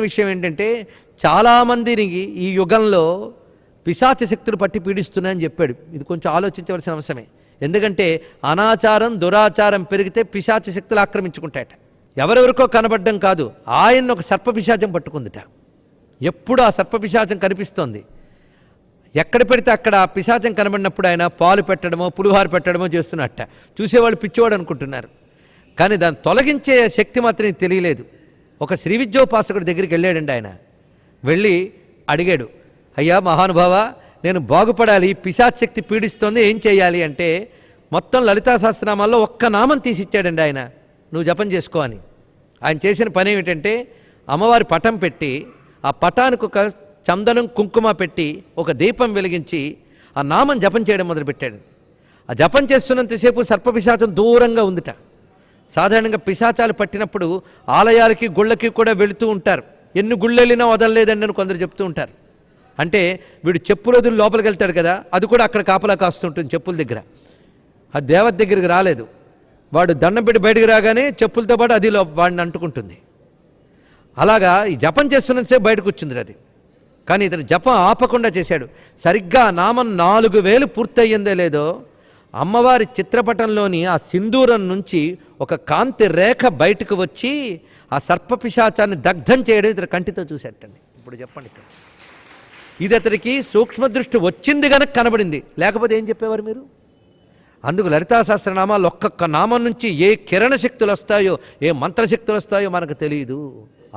విషయం ఏంటంటే చాలామందిని ఈ యుగంలో పిశాచ శక్తులు పట్టి పీడిస్తున్నాయని చెప్పాడు. ఇది కొంచెం ఆలోచించవలసిన అంశమే ఎందుకంటే అనాచారం దురాచారం పెరిగితే పిశాచ శక్తులు ఆక్రమించుకుంటాయట. ఎవరెవరికో కనబడ్డం కాదు ఆయన ఒక సర్ప పిశాచం పట్టుకుందిట. ఎప్పుడు ఆ సర్ప పిశాచం కనిపిస్తోంది? ఎక్కడ పెడితే అక్కడ పిశాచం కనబడినప్పుడు ఆయన పాలు పెట్టడమో పులిహార పెట్టడమో చేస్తున్నట్ట. చూసేవాళ్ళు పిచ్చివాడు అనుకుంటున్నారు. కానీ దాన్ని తొలగించే శక్తి మాత్రం తెలియలేదు. ఒక శ్రీ విద్యోపాసకుడి దగ్గరికి వెళ్ళాడండి ఆయన. వెళ్ళి అడిగాడు అయ్యా మహానుభావ నేను బాగుపడాలి పిశాచక్తి పీడిస్తోంది ఏం చేయాలి? అంటే మొత్తం లలితా సహస్రనామాల్లో ఒక్క నామం తీసిచ్చాడండి ఆయన నువ్వు జపం చేసుకో అని. ఆయన చేసిన పని ఏమిటంటే అమ్మవారి పటం పెట్టి ఆ పటానికి ఒక చందనం కుంకుమ పెట్టి ఒక దీపం వెలిగించి ఆ నామం జపం చేయడం మొదలుపెట్టాడు. ఆ జపం చేస్తున్నంతసేపు సర్పపిశాచం దూరంగా ఉందిట. సాధారణంగా పిశాచాలు పట్టినప్పుడు ఆలయాలకి గుళ్ళకి కూడా వెళుతూ ఉంటారు. ఎన్ని గుళ్ళు వెళ్ళినా వదలలేదండి అని కొందరు చెప్తూ ఉంటారు. అంటే వీడు చెప్పులు వదిలి లోపలికి వెళ్తాడు కదా అది కూడా అక్కడ కాపలా కాస్తుంటుంది చెప్పుల దగ్గర. ఆ దేవత దగ్గరికి రాలేదు. వాడు దండం పెట్టి బయటికి రాగానే చెప్పులతో పాటు అది లో వాడిని అంటుకుంటుంది. అలాగా ఈ జపం చేస్తున్నసే బయటకు వచ్చింది అది. కానీ ఇతను జపం ఆపకుండా చేశాడు. సరిగ్గా నామం నాలుగు వేలు పూర్తయిందో లేదో అమ్మవారి చిత్రపటంలోని ఆ సింధూరం నుంచి ఒక కాంతి రేఖ బయటకు వచ్చి ఆ సర్పపిశాచాన్ని దగ్ధం చేయడం ఇతను కంటితో చూసేటండి. ఇప్పుడు చెప్పండి ఇక్కడ. ఇది అతనికి సూక్ష్మదృష్టి వచ్చింది కనుక కనబడింది. లేకపోతే ఏం చెప్పేవారు మీరు? అందుకు లలితా సహస్రనామాలు ఒక్కొక్క నామం నుంచి ఏ కిరణ శక్తులు వస్తాయో ఏ మంత్రశక్తులు వస్తాయో మనకు తెలియదు